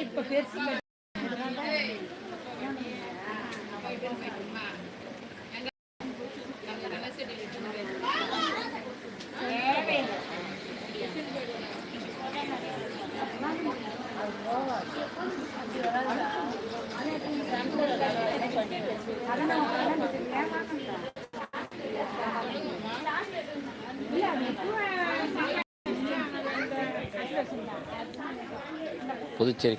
இப்ப பெருசு புதுச்சேரி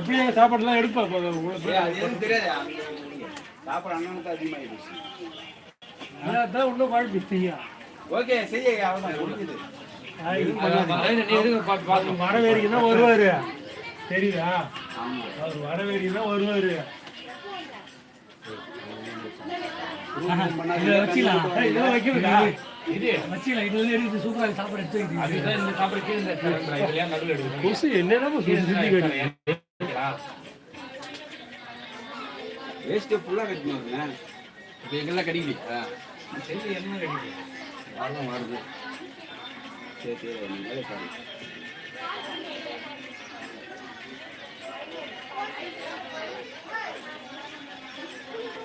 எப்படியா சாப்பாடுலாம் எடுப்பா சாப்பாடு அண்ணனுக்கு அதிகமாகிடுச்சு அதான் இன்னும் குழப்பிட்டீங்க ஓகே செய்ய அவதான் முடிஞ்சது. வரவேறிக்கு தான் வருவாரு. தெரியுதா? அவர் வரவேறிக்கு தான் வருவாரு இதை வச்சுக்கலாம். சூப்பராக சாப்பாடு வேஸ்ட்டு ஃபுல்லாக வைக்கணுங்க இப்போ எங்கெல்லாம் கிடைக்கலையா சரி என்ன கிடைக்குது வரலாம் வருது சரி சரி நீங்க வேலை பாருங்க.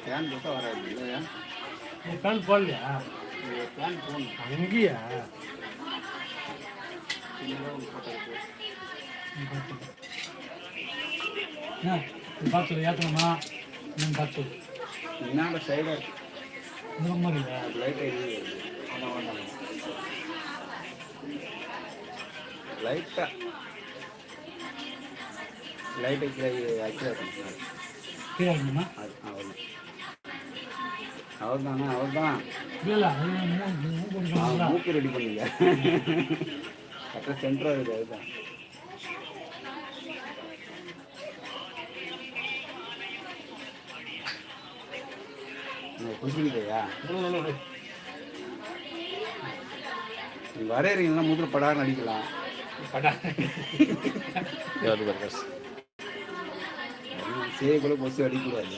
ஃபேன் போட்டா வராது இல்லையா? ஃபேன் போடலையா? ஃபேன் போடணும். அங்கேயா? பார்த்து ஏற்றணுமா என்னன்னு பார்த்து என்னோட சைடாக இருக்கு இந்த மாதிரி இது ஆமாம் வேண்டாம் லைட்டாக லைட்டை ஆக்சுவலாக கீழே இருக்கணுமா அது அவ்வளோ அவர் தானே அவர் இல்லை மூக்கு ரெடி பண்ணுங்க. கரெக்டாக சென்டராக இருக்குது அதுதான். குடிச்சிக்கிட்டயா நீங்க வரையறீங்கன்னா முதல்ல படாரம் அடிக்கலாம் செய்யக்குள்ள கொசு அடிக்கூடாது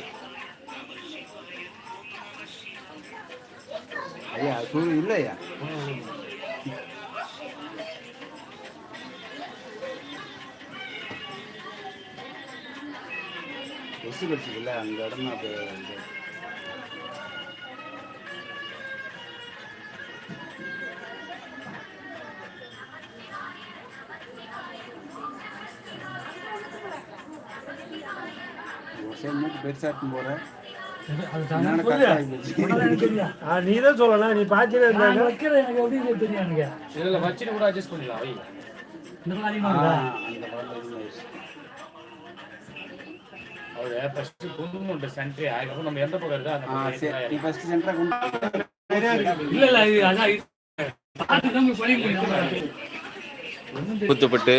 ஐயா சூழ் இல்லையா கொசு கடிச்சதில்ல அந்த இடம் அதெல்லாம் எனக்கு தெரியும். ஆ, நீ தான் சொல்லலாம் நீ பாய்ச்சலே இருந்தாங்க வைக்கிறது எனக்கு எப்படி தெரியும் எனக்கு. இதில் வச்சுட்டு கூட அட்ஜஸ்ட் பண்ணிடலாம். வை. இந்த மாதிரி அதிகமா ஆ, இருக்குதா? அந்த படம் அதிகமாகிடுச்சு அவர் ஃபஸ்ட்டு குங்குமம் சென்ட்ரி அதுக்கப்புறம் நம்ம எந்த பக்கம் இருக்கோ அந்த ஃபஸ்ட்டு சென்டராக கொண்டு இல்ல இல்ல இது அதான் இது. பார்த்துதான் போய் பழகி போயிட்டு புத்துப்பட்டு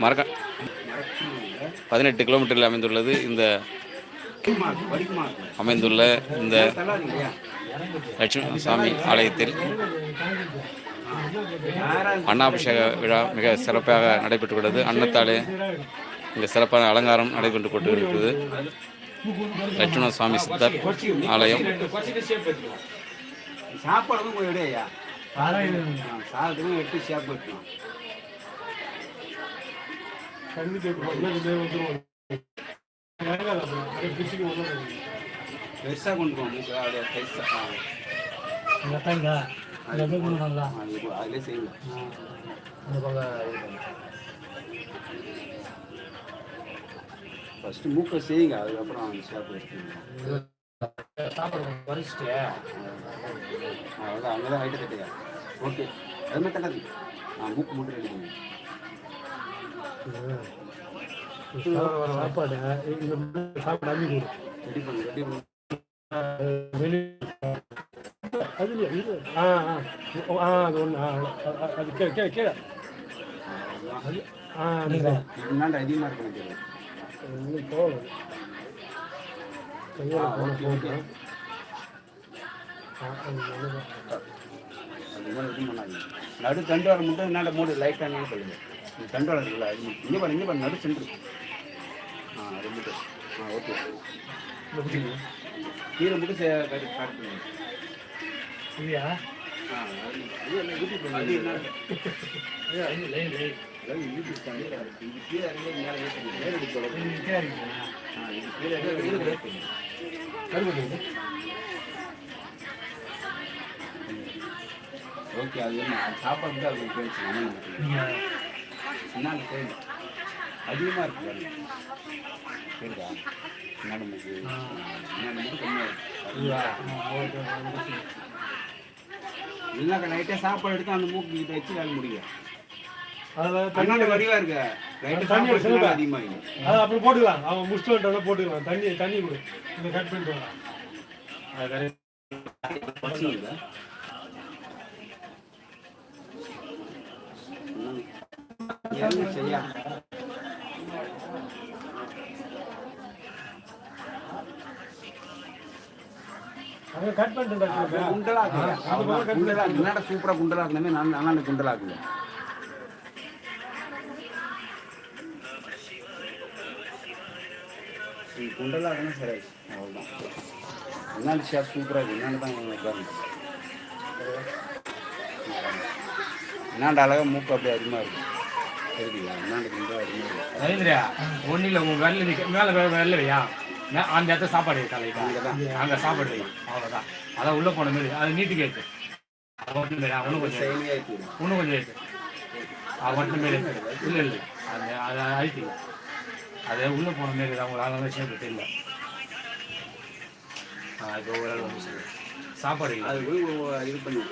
மரக்க பதினெட்டு கிலோமீட்டரில் அமைந்துள்ளது. இந்த அமைந்துள்ள இந்த லட்சுமி சாமி ஆலயத்தில் அன்னாபிஷேக விழா மிக சிறப்பாக நடைபெற்றுள்ளது. அன்னத்தாலே மிக சிறப்பான அலங்காரம் நடைபெற்று கொண்டு இருக்கிறது லட்சுமண சுவாமி சித்தர் ஆலயம். சாப்பாடு கேட்கும் என்ன இது வந்துரும். அப்படியே பிச்சுக்கு உள்ள போயிடும். பெருசாக கொண்டு போவோம் மூக்கு அப்படியே பெருசாக இந்த அத்தாங்க. இந்த அப்படியே கொண்டு வாங்க. அதிலே பக்கம் இது பண்ணு. ஃபஸ்ட்டு மூக்கை செய்யுங்க. அதுக்கப்புறம் அந்த ஷேப் எடுத்துக்கலாம் சாப்பாடு கொஞ்சம் குறைச்சிட்டு. அவ்வளோதான் அங்கே தான் ஹைட்டு கட்டுங்க. ஓகே அது மாதிரி மூக்கு மட்டும் ரெடி பண்ணுங்க சாப்பாடு சாப்பாடு அள்ளி அது இல்லை இது ஆ ஆ அது ஒன்று அது கீழே கீழே கீழே அது ஆ அதிகமாக இருக்கு நடு தண்டு வர மட்டும் என்னாண்ட மூடு லைட்டாக நீங்க சொல்லுங்க இந்த தண்டு வர இருக்குல்ல இங்கே பாரு இங்கே பாரு நடு சென்ட்ரு ஆ அது மட்டும் ஆ ஓகே. கீரை மட்டும் கட் பண்ணுங்க. சரியா? ஓகே அது சாப்பாடு அது போயிடுச்சு நம்ம நீங்க என்னன்னு கேளு அதிகமாக இருக்கு பாருங்க கேளுடா என்னோட முக்கு என்னோட முக்கு கம்மியாக இருக்கு இல்லைக்கா லைட்டாக சாப்பாடு எடுத்து அந்த மூக்கு கிட்ட வச்சு வேலை முடியும் கண்ணாடி வடிவா இருக்கு. அதிகமாகிடும் அதை அப்புறம் போட்டுக்கலாம். அவன் முடிச்சுட்டு வந்துட்டானா போட்டுக்கலாம். தண்ணி தண்ணி கட். பண்ணிட்டு வரலாம். என்ன செய்யா குண்டலாக்கு என்னடா சூப்பராக குண்டலாக்குனமே நான் நான் குண்டலாக்குல குண்டலாக்குனா சரி அவ்வளோதான் என்னால் ஷேப் சூப்பராக இருக்கு. என்னென்னு தான் பாருங்க என்னாண்ட அழகாக மூக்கு அப்படியே அதிகமாக இருக்கு. ரவீந்திரா ஒன்றும் இல்லை உங்கள் வெள்ளை நிற்க மேலே வெள்ளை வையா? அந்த இடத்துல சாப்பாடு லைட்டா? அங்கே சாப்பாடு வை அவ்வளோதான் அதான் உள்ளே போன மாதிரி. அது நீட்டு கேட்டு. மாரி இன்னும் கொஞ்சம் இருக்கு இன்னும் கொஞ்சம் ஏற்று அது மட்டும் மாரி இல்லை இல்லை. அது அதை அழுத்தி. அது உள்ளே போன மாரி அதனால விஷயம் தெரியல. இப்போ ஓரளவு வந்து சரி. சாப்பாடு அது போய் இது பண்ணி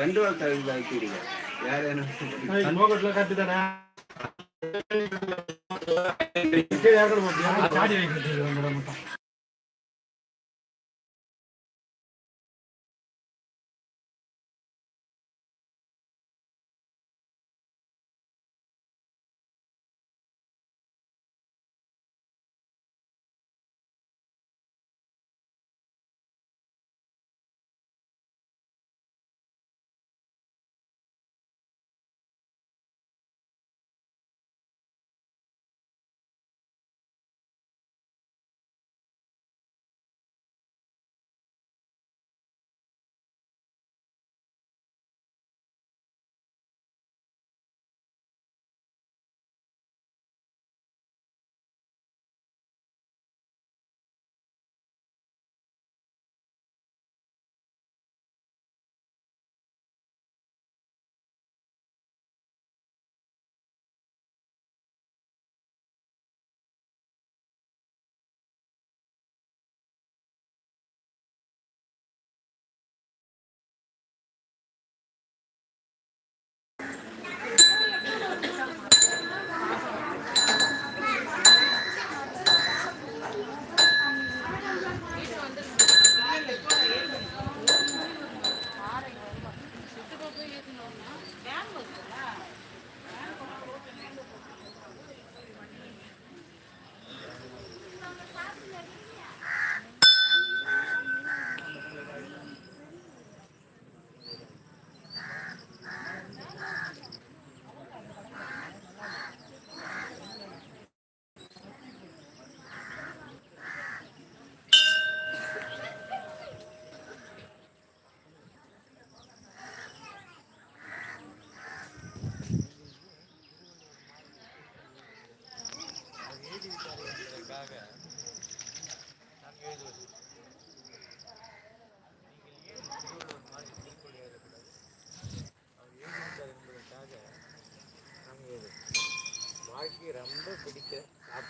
ரெண்டு வாரம் தகுதி ஆக்கிடுங்க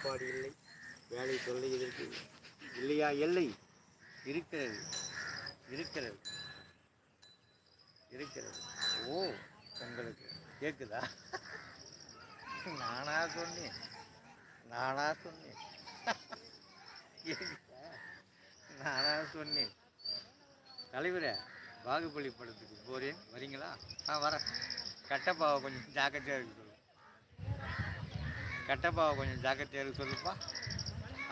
சாப்பாடு இல்லை. வேலை தொல்லை இதற்கு இல்லையா? இல்லை. இருக்கிறது. இருக்கிறது. இருக்கிறது. ஓ உங்களுக்கு கேட்குதா நானா சொன்னேன். நானா சொன்னேன். நானா சொன்னேன். தலைவரே பாகுபலி படத்துக்கு போறேன். வரீங்களா? ஆ வரேன். கட்டப்பாவை கொஞ்சம் ஜாக்கிரதையாக இருக்கு கட்டப்பாவை கொஞ்சம் ஜாக்கிரதையாக இருக்கு சொல்லுப்பா.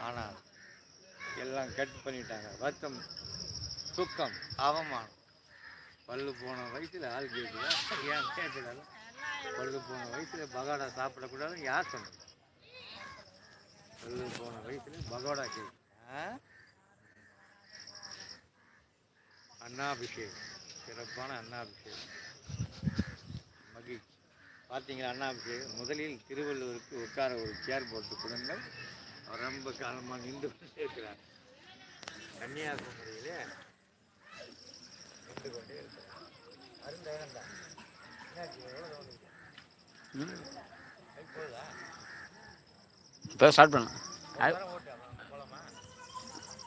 ஆனால் எல்லாம் கட் பண்ணிட்டாங்க. வருத்தம் துக்கம் அவமானம். பல்லு போன வயசில் ஆள் கேட்குதா ஏன் கேட்கல? பல்லு போன வயசில் பகோடா சாப்பிடக்கூடாதுன்னு யார் சொன்னது? பல்லு போன வயசில் பகோடா கேட்கு அண்ணாபிஷேகம் சிறப்பான அண்ணாபிஷேகம் பார்த்தீங்களா அண்ணாபிஷேகம் முதலில் திருவள்ளுவருக்கு உட்கார ஒரு சேர் போட்டு கொடுங்கள் அவர் ரொம்ப காலமாக நின்று கொண்டே இருக்கிறார். கன்னியாகுமரியிலே நின்று கொண்டே இருக்கிறார் போதா இப்போ ஸ்டார்ட் போகலாமா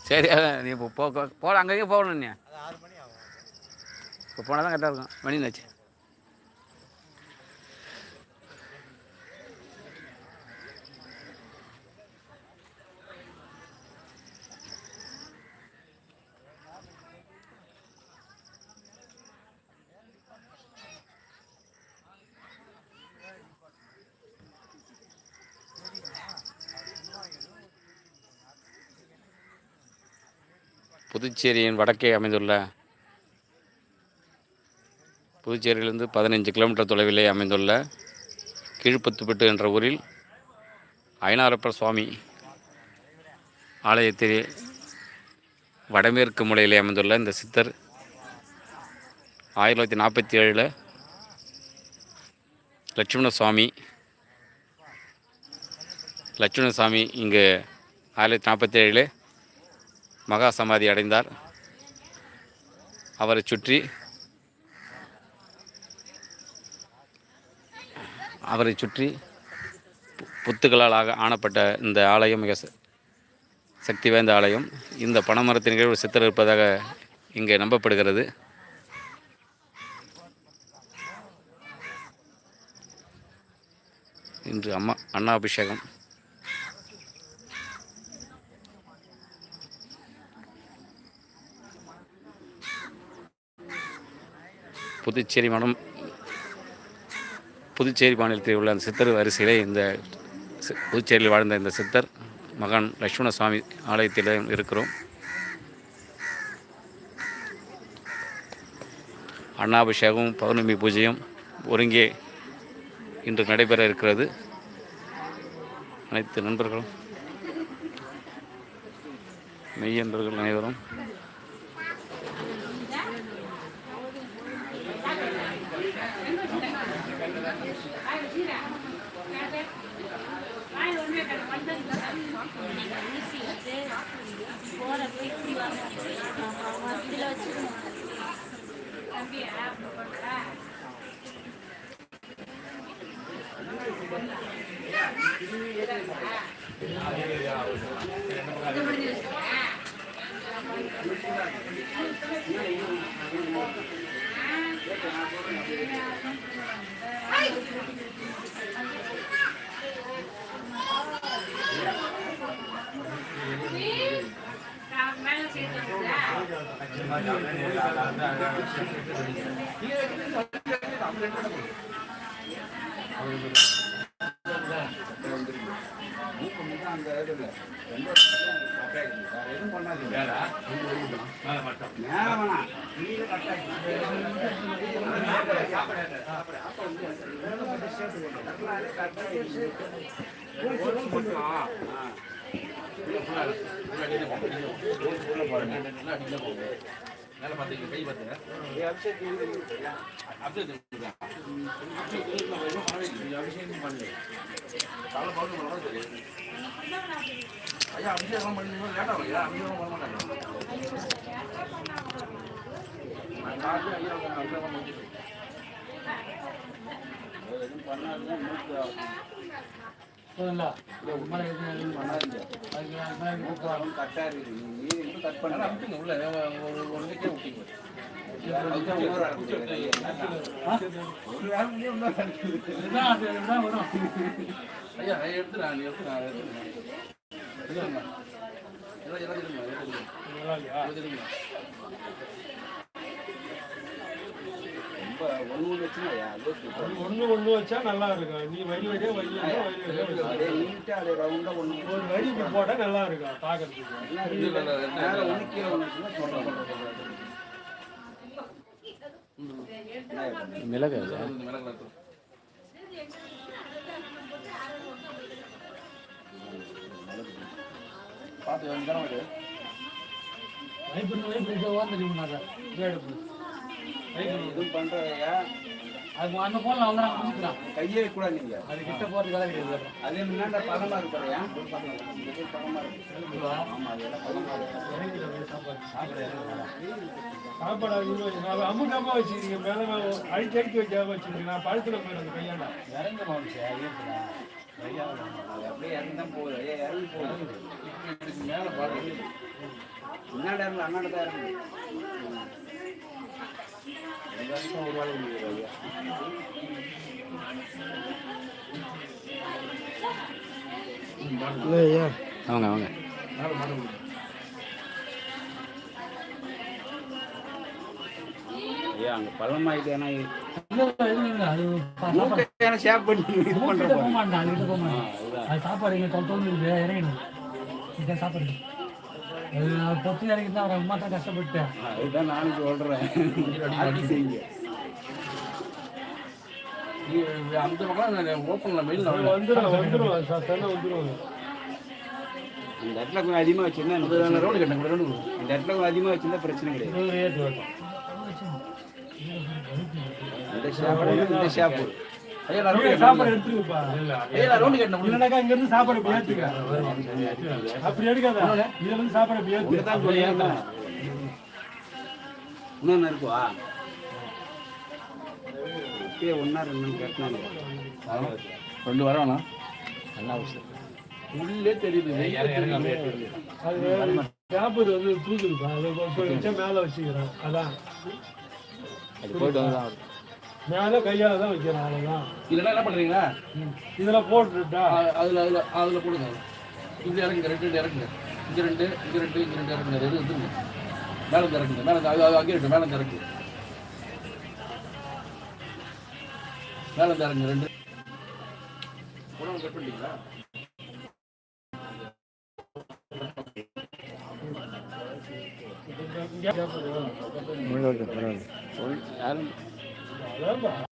சரி அதான் நீ இப்போ போ போட அங்கேயே போகணும் நீ. இப்போ போனால் தான் கரெக்டாக இருக்கும். மணி என்னாச்சு? புதுச்சேரியின் வடக்கே அமைந்துள்ள புதுச்சேரியிலிருந்து பதினஞ்சு கிலோமீட்டர் தொலைவிலே அமைந்துள்ள கீழ்பத்துப்பட்டு என்ற ஊரில் ஐநாரப்பர் சுவாமி ஆலயத்தில் வடமேற்கு மூலையிலே அமைந்துள்ள இந்த சித்தர் ஆயிரத்தி தொள்ளாயிரத்தி நாற்பத்தி ஏழில் லட்சுமண சுவாமி லட்சுமண சுவாமி இங்கு ஆயிரத்தி தொள்ளாயிரத்தி நாற்பத்தி ஏழில் மகா சமாதி அடைந்தார். அவரை சுற்றி அவரை சுற்றி பு- புத்துகளால் ஆக ஆனப்பட்ட இந்த ஆலயம் மிக சக்தி வாய்ந்த ஆலயம். இந்த பனைமரத்தின் கீழ் ஒரு சித்தர் இருப்பதாக இங்கே நம்பப்படுகிறது. இன்று அம்மா அண்ணா அபிஷேகம் புதுச்சேரி மடம் புதுச்சேரி மாநிலத்தில் உள்ள அந்த சித்தர் வரிசையிலே இந்த சி- புதுச்சேரியில் வாழ்ந்த இந்த சித்தர் மகான் லட்சுமண சுவாமி ஆலயத்தில் இருக்கிறோம். அண்ணாபிஷேகம் பௌர்ணமி பூஜையும் ஒருங்கே இன்று நடைபெற இருக்கிறது. அனைத்து நண்பர்களும் மெய்யன்பர்கள் அனைவரும் மூக்கம் இப்படி அந்த இதில் ரொம்ப கட்டாயிடுச்சு வேறு எதுவும் பண்ணாதீங்க மேலே மட்டும் மேலே வேணாம் கீழே கட்டாயிடுச்சு அபிஷேகம் இந்த மாதிரி இது பண்ணாதீங்க அதுக்கு அந்த மாதிரி மூக்கு கரெக்டாக இருக்குது நீர் இன்னும் கட் பண்ணுங்க இதுதான் அது இதுதான் வரும் நல்லா இல்லையா ரொம்ப ஒன்று ஒன்று ஒன்று வச்சா நல்லா இருக்கும். நீ வரி வரியா வரி வரி நீட்டாக அதே ரவுண்டாக ஒன்று ஒரு வரி இப்படி நல்லா இருக்கும் பார்க்கறதுக்கு. ஒன்று கீழே ஒன்று வச்சுன்னா சொல்கிறேன் மிளகு பார்த்து சொன்னாங்க வேடுப்பு இதுவும் பண்ணுறதையா அது அந்த போல அவங்க தான் முடிச்சுக்கிறான் கையே கூட நீங்கள் அது கிட்ட போகிறது வேலை கிடையாது அதே முன்னாடி பதமாக இருக்கிறையா பதமாக இருக்கு. ஆமாம் அதெல்லாம் இருக்கு. சாப்பாடு அமுக்காம வச்சுக்கிறீங்க மேலே மேலே அடிச்சு அடிச்சு வைக்காம வச்சுக்கிறீங்க நான் பழுத்துல போயிடும் கையாண்டா இறங்க மாமிச்சு அப்படியே இறங்கி தான் போகுது. ஐயா இறங்கி போகுது மேலே பாருங்க முன்னாடி இறங்கல அண்ணாடி தான் இறங்குது. அவங்க அவங்க ஐயா அங்கே பள்ளமாயிட்டு ஏன்னா அது மூக்கையான ஷேப் பண்ணி இது பண்ணுற போக மாட்டான் அது கிட்ட போக மாட்டான் அது சாப்பாடு இங்கே இறங்கணும் சாப்பாடு. பொத்து இறங்கி தான் அவரை அம்மா தான் கஷ்டப்பட்டேன் அதுதான் நானும் சொல்கிறேன் அந்த பக்கம் ஓப்பன்ல மெயில் வந்துடும் வந்துடும் சத்தம் வந்துடும் இந்த இடத்துல கொஞ்சம் அதிகமாக வச்சிருந்தா எனக்கு ரவுண்டு கட்டணும் ரவுண்டு இந்த இடத்துல கொஞ்சம் அதிகமாக வச்சிருந்தா பிரச்சனை கிடையாது. இந்த ஷேப் இந்த ஷேப் ஐயா நான் ரவுண்டு சாப்பாடு எடுத்துருப்பா ஐயா நான் ரவுண்டு கட்டணும் இல்லைனாக்கா இங்க இருந்து சாப்பாடு ஏத்துக்க அப்படி எடுக்காத. இதுல இருந்து சாப்பாடு இப்படி ஏத்து தான் சொல்லியிருந்தேன் இன்னொன்று இருக்குவா? ஒன்றா ரெண்டு கட்டினாங்க. ரெண்டு உள்ளே தெரியுது அது வந்து தூக்குதுப்பா. அதை மேல வச்சுக்கிறேன். அதான். அது போயிட்டு வந்து தான் மேல கையால தான் வைக்கிறேன் அவ்வளவுதான் இல்லைன்னா என்ன பண்றீங்களா இதுல போட்டுட்டா அதுல அதுல அதுல போடுங்க இது இறங்குங்க ரெண்டு ரெண்டு இறக்குங்க இங்க ரெண்டு இங்க ரெண்டு இங்க ரெண்டு இறக்குங்க எது வந்துருங்க மேலே இருந்து இறக்குங்க மேலே அது அது அங்கே இருக்கு மேலே இறக்கு மேலே இறங்குங்க ரெண்டு உணவு கட் பண்ணிட்டீங்களா யாரும் Caramba!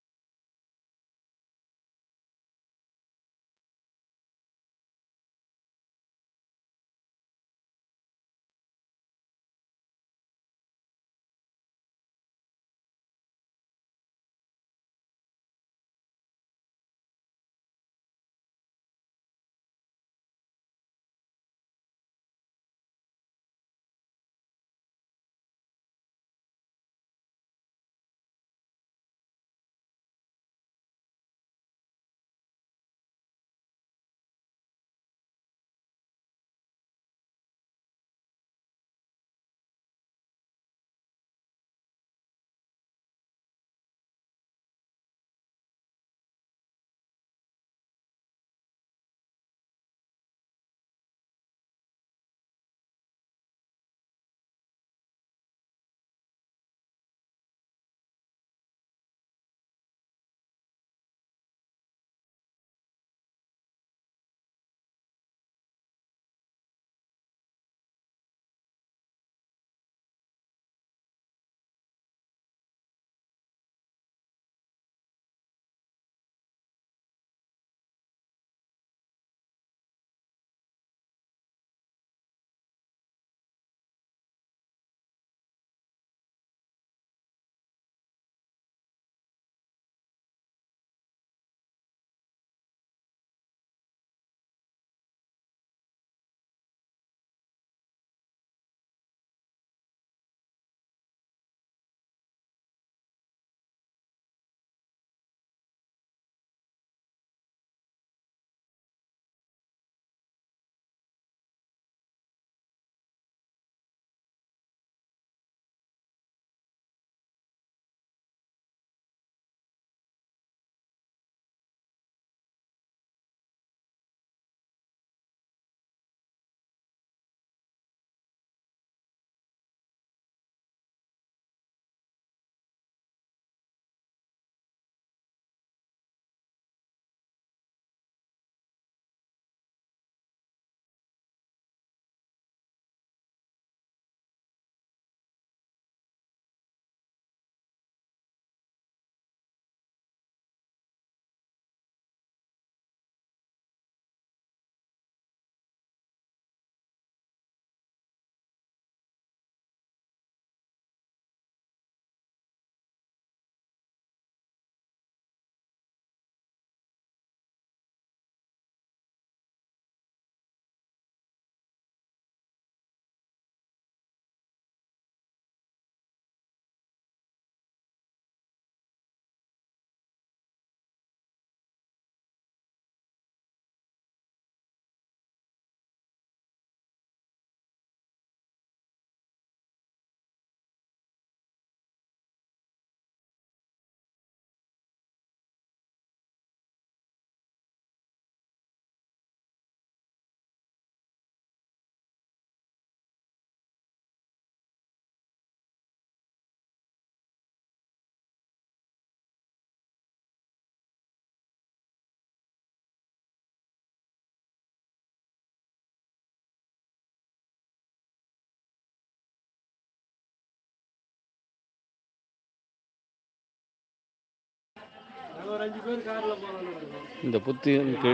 இந்த புத்து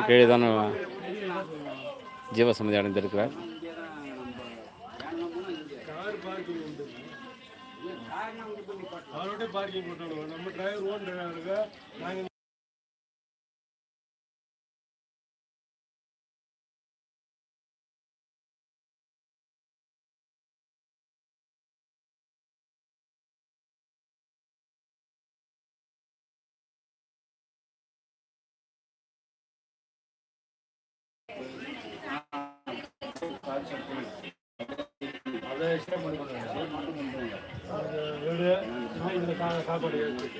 கீழ் தானே ஜீவசமாதி அடைந்திருக்கிறார். அவரோட பார்க்கிங் போட்டுவிடுவோம் நம்ம டிரைவர் ஓன் டிரைவருக்கு நாங்கள் வீடு இந்த சாப்பாடு